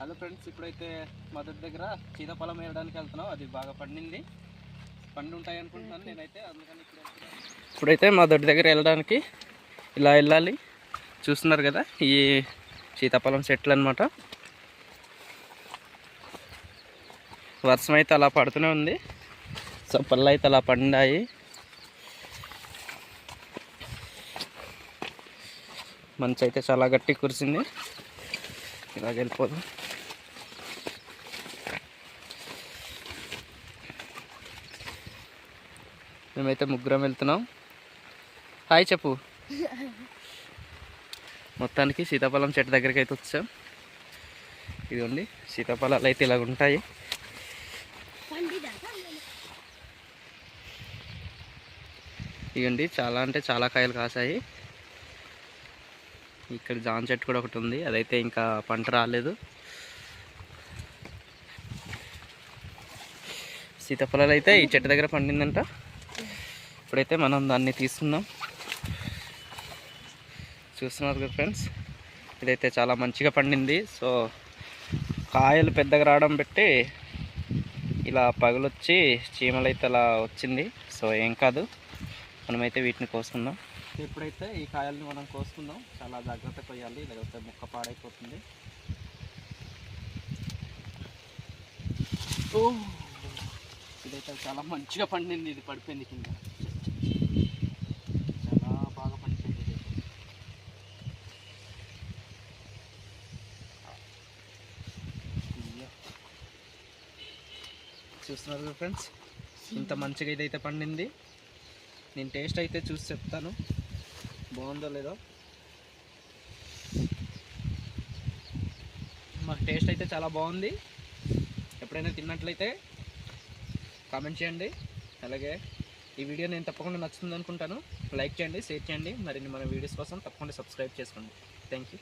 Hello friends ఇప్పుడైతే మొదటి దగ్గర సీతాఫలం వేయడానికి వెళ్తున్నాం. అది బాగా పండింది. పండి ఉంటాయి అనుకుంటున్నాను నేనైతే అందుకని. ఇప్పుడైతే మా దొడ్డి దగ్గర వెళ్ళడానికి ఇలా వెళ్ళాలి. చూస్తున్నారు కదా ఈ సీతాఫలం చెట్లు అనమాట వర్షం అయితే అలా పడుతూనే ఉంది. సో పళ్ళు అయితే అలా పండాయి. మంచి అయితే చాలా గట్టి కురిసింది. ఇలాగ వెళ్ళిపోదు. మేమైతే ముగ్గురం వెళ్తున్నాం. హాయ్ చెప్పు. మొత్తానికి సీతాఫలం చెట్టు దగ్గరికి అయితే వచ్చాం. ఇదిగోండి సీతాఫలాలు అయితే ఇలాగ ఉంటాయి. ఇదిగోండి చాలా అంటే చాలా కాయలు కాసాయి. ఇక్కడ జాన్ చెట్టు కూడా ఒకటి ఉంది. అదైతే ఇంకా పంట రాలేదు. సీతాఫలాలు అయితే ఈ చెట్టు దగ్గర పండిందంట. ఇప్పుడైతే మనం దాన్ని తీస్తున్నాం చూస్తున్నారు కదా ఫ్రెండ్స్? ఇదైతే చాలా మంచిగా పండింది. సో కాయలు పెద్దగా రావడం పెట్టి ఇలా పగులొచ్చి చీమలు అయితే అలా వచ్చింది. సో ఏం కాదు. మనమైతే వీటిని కోసుకుందాం. ఇప్పుడైతే ఈ కాయల్ని మనం కోసుకుందాం. చాలా జాగ్రత్త కొయ్యాలి. లేకపోతే ముక్క పాడైపోతుంది. ఇదైతే చాలా మంచిగా పండింది. ఇది పడిపోయింది కింద చాలా బాగా పండిపోయింది ఇది ఇయ్య. చూస్తున్నారు కదా ఫ్రెండ్స్ ఇంత మంచిగా ఇదైతే పండింది. నేను టేస్ట్ అయితే చూసి చెప్తాను. బాగుందో లేదో? మా టేస్ట్ అయితే చాలా బాగుంది. ఎప్పుడైనా తిన్నట్లయితే కామెంట్ చేయండి. అలాగే ఈ వీడియో నేను తప్పకుండా నచ్చుతుంది అనుకుంటాను. లైక్ చేయండి షేర్ చేయండి. మరిన్ని మన వీడియోస్ కోసం తప్పకుండా సబ్స్క్రైబ్ చేసుకోండి. Thank you